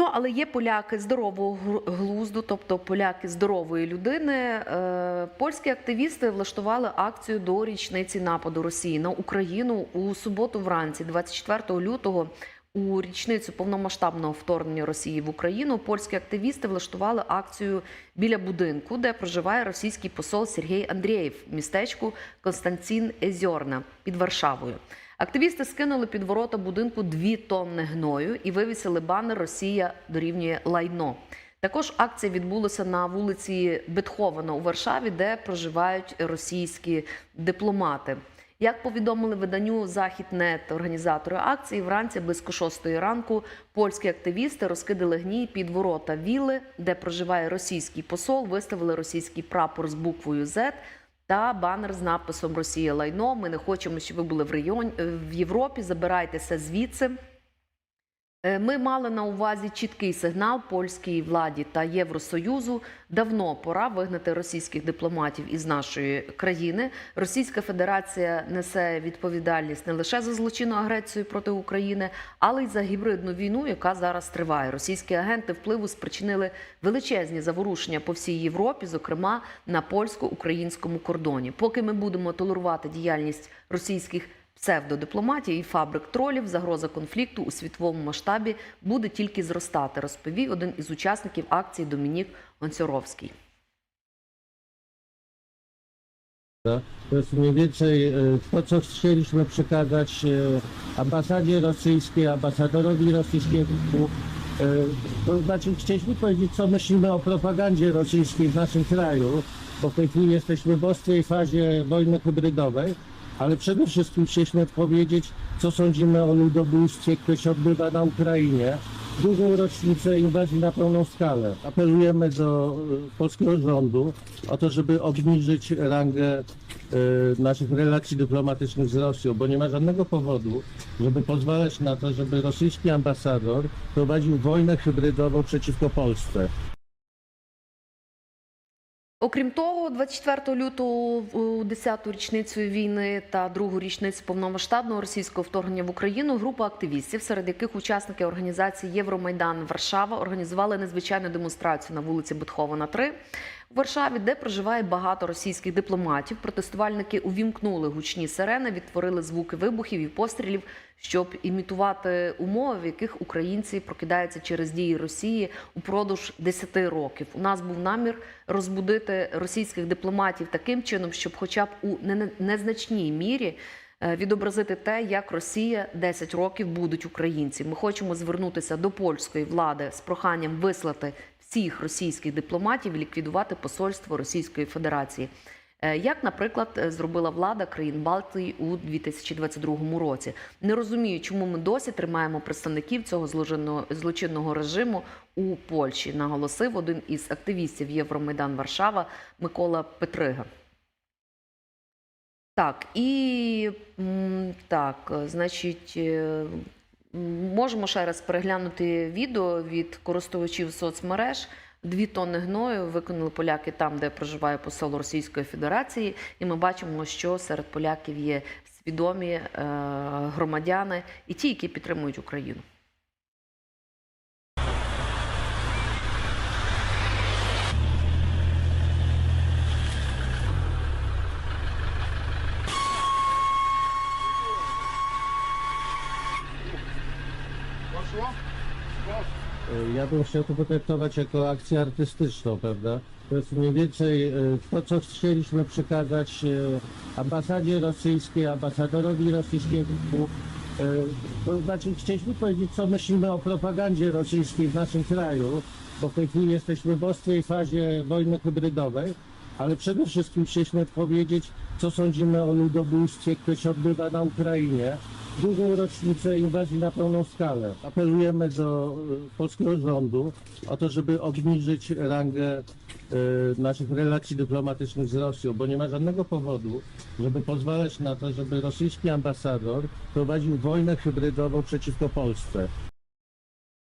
Ну, але є поляки здорового глузду, тобто поляки здорової людини. Е, Польські активісти влаштували акцію до річниці нападу Росії на Україну у суботу вранці, 24 лютого. У річницю повномасштабного вторгнення Росії в Україну польські активісти влаштували акцію біля будинку, де проживає російський посол Сергій Андрієв містечку Константин Езьорна під Варшавою. Активісти скинули під ворота будинку дві тонни гною і вивісили банер Росія дорівнює лайно. Також акція відбулася на вулиці Бетховена у Варшаві, де проживають російські дипломати. Як повідомили виданню Західнет організатори акції, вранці близько шостої ранку польські активісти розкидали гній під ворота вілли, де проживає російський посол, виставили російський прапор з буквою Z та банер з написом Росія лайно. Ми не хочемо, щоб ви були в районі в Європі. Забирайтеся звідси. Е, Ми мали на увазі чіткий сигнал польській владі та Євросоюзу. Давно пора вигнати російських дипломатів із нашої країни. Російська Федерація несе відповідальність не лише за злочинну агресію проти України, але й за гібридну війну, яка зараз триває. Російські агенти впливу спричинили величезні заворушення по всій Європі, зокрема на польсько-українському кордоні. Поки ми будемо толерувати діяльність російських псевдодипломатії і фабрик тролів, загроза конфлікту у світовому масштабі буде тільки зростати, розповів один із учасників акції Домінік Гонцьоровський. To jest mniej więcej e, to, co chcieliśmy przekazać e, ambasadzie rosyjskiej, ambasadorowi rosyjskiemu. E, To znaczy chcieliśmy powiedzieć, co myślimy o propagandzie rosyjskiej w naszym kraju, bo w tej chwili jesteśmy w ostrej fazie wojny hybrydowej, ale przede wszystkim chcieliśmy powiedzieć, co sądzimy o ludobójstwie, które się odbywa na Ukrainie. Drugą rocznicę inwazji na pełną skalę. Apelujemy do e, polskiego rządu o to, żeby obniżyć rangę e, naszych relacji dyplomatycznych z Rosją, bo nie ma żadnego powodu, żeby pozwalać na to, żeby rosyjski ambasador prowadził wojnę hybrydową przeciwko Polsce. Окрім того, 24 лютого у 10-ту річницю війни та другу річницю повномасштабного російського вторгнення в Україну група активістів, серед яких учасники організації Євромайдан Варшава організували незвичайну демонстрацію на вулиці Бутхована, 3 у Варшаві, де проживає багато російських дипломатів. Протестувальники увімкнули гучні сирени, відтворили звуки вибухів і пострілів, щоб імітувати умови, в яких українці прокидаються через дії Росії упродовж 10 років. У нас був намір розбудити російських дипломатів таким чином, щоб, хоча б у незначній мірі. е, Відобразити те, як Росія 10 років будуть українці. Ми хочемо звернутися до польської влади з проханням вислати всіх російських дипломатів ліквідувати посольство Російської Федерації. Е, Як, наприклад, е, зробила влада країн Балтії у 2022 році, не розумію, чому ми досі тримаємо представників цього злочинного, режиму у Польщі, наголосив один із активістів Євромайдан Варшава Микола Петрига. Так, і так, е, значить, можемо ще раз переглянути відео від користувачів соцмереж. Дві тонни гною виконали поляки там, де проживає посол Російської Федерації, і ми бачимо, що серед поляків є свідомі е, громадяни і ті, які підтримують Україну. Ja bym chciał to potraktować jako akcję artystyczną, prawda? To jest mniej więcej e, to, co chcieliśmy przekazać e, ambasadzie rosyjskiej, ambasadorowi rosyjskiemu. E, To znaczy chcieliśmy powiedzieć, co myślimy o propagandzie rosyjskiej w naszym kraju, bo w tej chwili jesteśmy w ostrej fazie wojny hybrydowej, ale przede wszystkim chcieliśmy powiedzieć, co sądzimy o ludobójstwie, które się odbywa na Ukrainie. Drugą rocznicę inwazji na pełną skalę. Apelujemy do e, polskiego rządu o to, żeby obniżyć rangę e, naszych relacji dyplomatycznych z Rosją, bo nie ma żadnego powodu, żeby pozwalać na to, żeby rosyjski ambasador prowadził wojnę hybrydową przeciwko Polsce.